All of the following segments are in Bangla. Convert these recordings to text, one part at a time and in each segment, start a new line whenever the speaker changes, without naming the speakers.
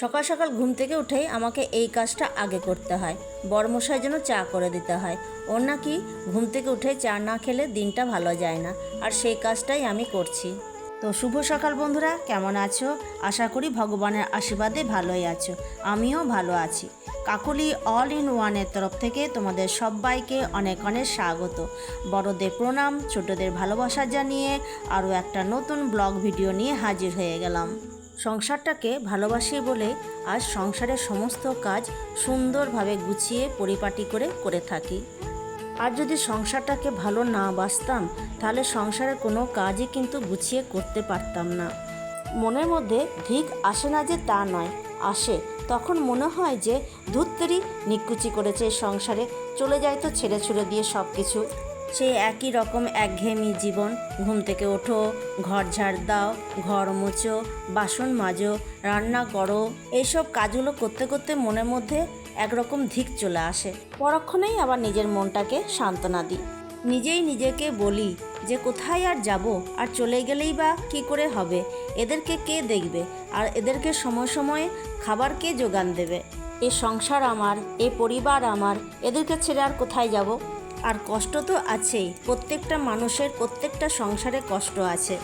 সকাল সকাল ঘুম থেকে উঠেই আমাকে এই কাজটা আগে করতে হয়। বড়মশাই যেন চা করে দিতে হয়। ওর নাকি ঘুম থেকে উঠে চা না খেলে দিনটা ভালো যায় না। আর সেই কাজটাই আমি করছি। তো শুভ সকাল বন্ধুরা, কেমন আছো? আশা করি ভগবানের আশীর্বাদে ভালোই আছো। আমিও ভালো আছি। কাকলি অল ইন ওয়ানের তরফ থেকে তোমাদের সবাইকে অনেক অনেক স্বাগত। বড়দের প্রণাম, ছোটদের ভালোবাসা জানিয়ে আরও একটা নতুন ব্লগ ভিডিও নিয়ে হাজির হয়ে গেলাম। সংসারটাকে ভালোবাসি বলে আজ সংসারের সমস্ত কাজ সুন্দরভাবে গুছিয়ে পরিপাটি করে করে থাকি। আর যদি সংসারটাকে ভালো না বাসতাম, তাহলে সংসারের কোনো কাজই কিন্তু গুছিয়ে করতে পারতাম না। মনের মধ্যে ধিক আসে না যে তা নয়, আসে। তখন মনে হয় যে ধুত্তেরই নিকুচি করেছে সংসারে, চলে যায় তো ছেড়ে ছুড়ে দিয়ে সব কিছু সেই একই রকম একঘেয়েমি জীবন। ঘুম থেকে ওঠো, ঘর ঝাড় দাও, ঘর মোচো, বাসন মাজো, রান্না করো। এইসব কাজগুলো করতে করতে মনের মধ্যে একরকম ধিক চলে আসে। পরক্ষণেই আবার নিজের মনটাকে সান্ত্বনা দিই। নিজেই নিজেকে বলি যে, কোথায় আর যাব? আর চলে গেলেই বা কি করে হবে? এদেরকে কে দেখবে? আর এদেরকে সময় সময়ে খাবার কে যোগান দেবে? এ সংসার আমার, এ পরিবার আমার, এদেরকে ছেড়ে আর কোথায় যাব? আর কষ্ট তো আছেই। প্রত্যেকটা মানুষের প্রত্যেকটা সংসারে কষ্ট আছে।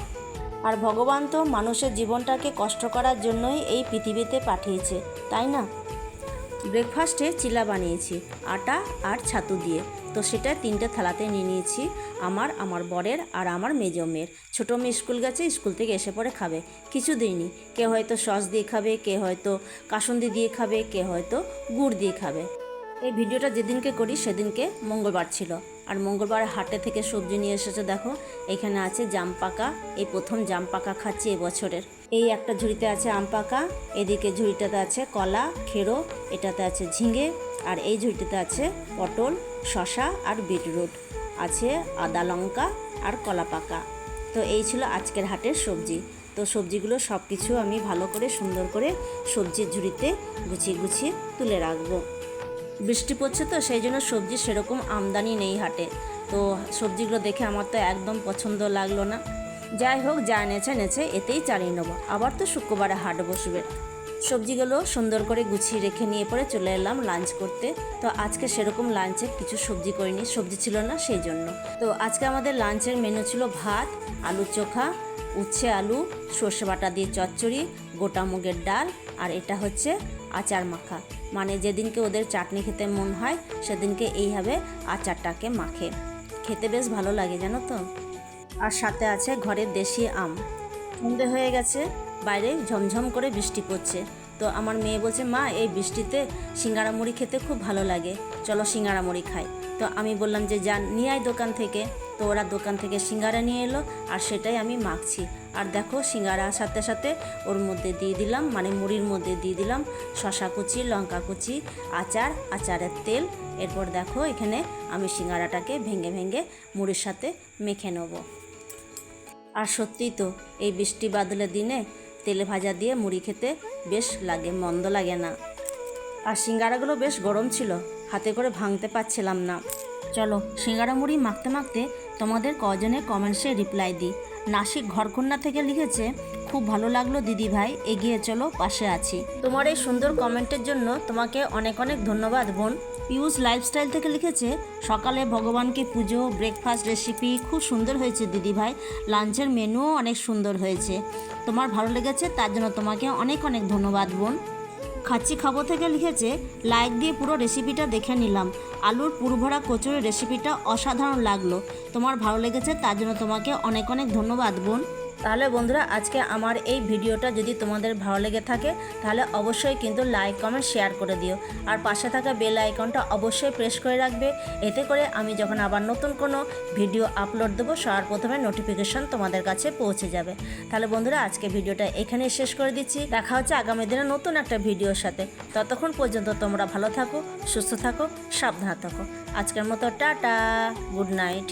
আর ভগবান তো মানুষের জীবনটাকে কষ্ট করার জন্যই এই পৃথিবীতে পাঠিয়েছে, তাই না? ব্রেকফাস্টে চিলা বানিয়েছি, আটা আর ছাতু দিয়ে। তো সেটা তিনটে থালাতে নিয়ে নিয়েছি, আমার আমার বরের আর আমার মেজো মেয়ের। ছোটো মেয়ে স্কুল গেছে, স্কুল থেকে এসে পরে খাবে। কিছু দিইনি। কে হয়তো সস দিয়ে খাবে, কে হয়তো কাসুন্দি দিয়ে খাবে, কে হয়তো গুড় দিয়ে খাবে। এই ভিডিওটা যেদিনকে করি, সেদিনকে মঙ্গলবার ছিল। আর মঙ্গলবার হাটে থেকে সবজি নিয়ে এসেছে, দেখো, এখানে আছে জাম পাকা, এই প্রথম জাম পাকা খাচ্ছি এবছরের এই একটা ঝুড়িতে আছে আম পাকা, এদিকে ঝুড়িটাতে আছে কলা, খেরো, এটাতে আছে ঝিঙে, আর এই ঝুড়িটাতে আছে পটল শশা আর বিটরুট। আছে আদা লঙ্কা আর কলা পাকা। তো এই ছিল আজকের হাটের সবজি। তো সবজিগুলো সব কিছু আমি ভালো করে সুন্দর করে সবজির ঝুড়িতে গুছিয়ে গুছিয়ে তুলে রাখব। বৃষ্টি পড়ছে তো, সেই জন্য সবজি সেরকম আমদানি নেই হাটে। তো সবজিগুলো দেখে আমার তো একদম পছন্দ লাগল না। যাই হোক, যা এনেছে নেছে এতেই চালিয়ে নেব। আবার তো শুক্রবারে হাট বসবে। সবজিগুলো সুন্দর করে গুছিয়ে রেখে নিয়ে পরে চলে এলাম লাঞ্চ করতে। তো আজকে সেরকম লাঞ্চে কিছু সবজি করিনি, সবজি ছিল না সেই জন্য। তো আজকে আমাদের লাঞ্চের মেনু ছিল ভাত আলু চোখা, উচ্ছে আলু, সর্ষে বাটা দিয়ে চচ্চড়ি গোটা মুগের ডাল আর এটা হচ্ছে আচার মাখা। মানে যেদিনকে ওদের চাটনি খেতে মন হয়, সেদিনকে এইভাবে আচারটাকে মাখে। খেতে বেশ ভালো লাগে, জানো তো? আর সাথে আছে ঘরের দেশি আম। সন্ধে হয়ে গেছে, বাইরে ঝমঝম করে বৃষ্টি পড়ছে। তো আমার মেয়ে বলছে, মা, এই বৃষ্টিতে সিঙ্গারা মুড়ি খেতে খুব ভালো লাগে। চলো সিঙ্গারা মুড়ি খাই। তো আমি বললাম যে যান নিয়ে আয় দোকান থেকে। তো ওরা দোকান থেকে সিঙ্গারা নিয়ে এলো, আর সেটাই আমি মাখছি। আর দেখো, সিঙ্গারা সাথে সাথে ওর মধ্যে দিয়ে দিলাম মানে মুড়ির মধ্যে দিয়ে দিলাম শশা কুচি, লঙ্কা কুচি, আচার, আচারের তেল। এরপর দেখো, এখানে আমি সিঙ্গারাটাকে ভেঙে ভেঙে মুড়ির সাথে মেখে নেব। আর সত্যিই তো, এই বৃষ্টি বাদলের দিনে তেলে ভাজা দিয়ে মুড়ি খেতে বেশ লাগে, মন্দ লাগে না। আর সিঙ্গারাগুলো বেশ গরম ছিল, হাতে করে ভাঙতে পারছিলাম না। চলো সিঙ্গারা মুড়ি মাখতে মাখতে তোমাদের কজনে কমেন্টসে রিপ্লাই দিই। নাসিক ঘরকন্যা থেকে লিখেছে, খুব ভালো লাগল দিদি ভাই, এগিয়ে চলো, পাশে আছি। তোমার এই সুন্দর কমেন্টের জন্য তোমাকে অনেক অনেক ধন্যবাদ, বোন। পিউষ লাইফস্টাইল থেকে লিখেছে, সকালে ভগবানকে পুজো ব্রেকফাস্ট রেসিপি খুব সুন্দর হয়েছে দিদি ভাই। লাঞ্চের মেনুও অনেক সুন্দর হয়েছে। তোমার ভালো লেগেছে, তার জন্য তোমাকে অনেক অনেক ধন্যবাদ, বোন। খাচ্ছি খাব থেকে লিখেছে, লাইক দিয়ে পুরো রেসিপিটা দেখে নিলাম। আলুর পুরভরা কচুরের রেসিপিটা অসাধারণ লাগল। তোমার ভালো লেগেছে, তার জন্য তোমাকে অনেক অনেক ধন্যবাদ, বোন। তাহলে বন্ধুরা, আজকে আমার এই ভিডিওটা যদি তোমাদের ভালো লেগে থাকে, তাহলে অবশ্যই কিন্তু লাইক কমেন্ট শেয়ার করে দিও। আর পাশে থাকা বেল আইকনটা অবশ্যই প্রেস করে রাখবে। এতে করে আমি যখন আবার নতুন কোনো ভিডিও আপলোড দেবো, সবার প্রথমে নোটিফিকেশন তোমাদের কাছে পৌঁছে যাবে। তাহলে বন্ধুরা, আজকে ভিডিওটা এখানেই শেষ করে দিচ্ছি। দেখা হচ্ছে আগামী দিনে নতুন একটা ভিডিওর সাথে। ততক্ষণ পর্যন্ত তোমরা ভালো থাকো, সুস্থ থাকো, সাবধানে থাকো। আজকের মতো টাটা গুড নাইট